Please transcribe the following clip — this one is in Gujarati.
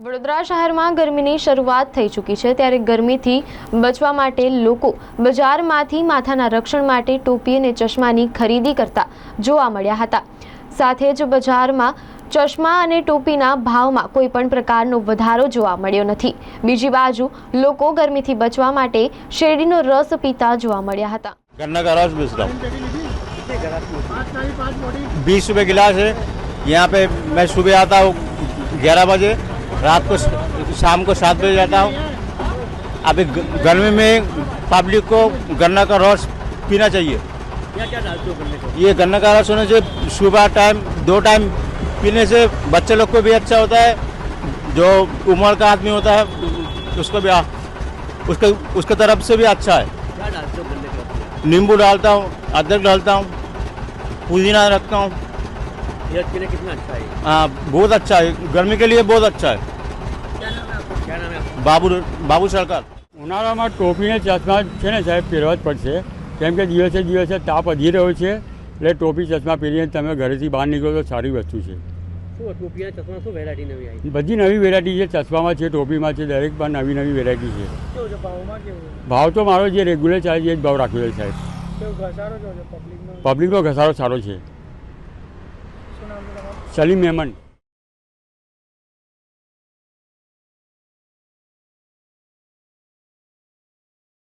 વડોદરા શહેરમાં ગરમીની શરૂઆત થઈ ચૂકી છે ત્યારે ગરમીથી બચવા માટે લોકો બજારમાંથી માથાના રક્ષણ માટે ટોપી અને ચશ્માની ખરીદી કરતા જોવા મળ્યા હતા સાથે જ બજારમાં ચશ્મા અને ટોપીના ભાવમાં કોઈ પણ પ્રકારનો વધારો જોવા મળ્યો નથી બીજી બાજુ લોકો ગરમીથી બચવા માટે શેરડીનો રસ પીતા જોવા મળ્યા હતા गन्ना का रस बेच रहा हूँ बीस रुपए गिलास है यहाँ पे मैं सुबह आता हूँ ग्यारह बजे रात को शाम को सात बजे जाता हूँ। अभी गर्मी में पब्लिक को गन्ना का रस पीना चाहिए। क्या क्या डालते हो गन्ने को? ये गन्ना का रस होने से सुबह टाइम दो टाइम पीने से बच्चे लोग को भी अच्छा होता है जो उम्र का आदमी होता है उसको भी उसके उसके तरफ़ से भी अच्छा है। क्या डालते हो गन्ने के? नींबू डालता हूँ अदरक डालता हूँ पुदीना रखता हूँ। कितना अच्छा है? हाँ बहुत अच्छा है गर्मी के लिए बहुत अच्छा है। બાબુ બાબુ સરકાર. ઉનાળામાં ટોપીને ચશ્મા છે ને સાહેબ પહેરવા જ પડશે. કેમ કે દિવસે દિવસે તાપ વધી રહ્યો છે એટલે ટોપી ચશ્મા પહેરીને તમે ઘરેથી બહાર નીકળો તો સારી વસ્તુ છે. બધી નવી વેરાયટી છે ચશ્મામાં છે ટોપીમાં છે દરેક પણ નવી નવી વેરાયટી છે. ભાવ તો મારો જે રેગ્યુલર ચાલે છે એ જ ભાવ રાખ્યો છે સાહેબ. પબ્લિકનો ઘસારો સારો છે. સલીમ મેમન.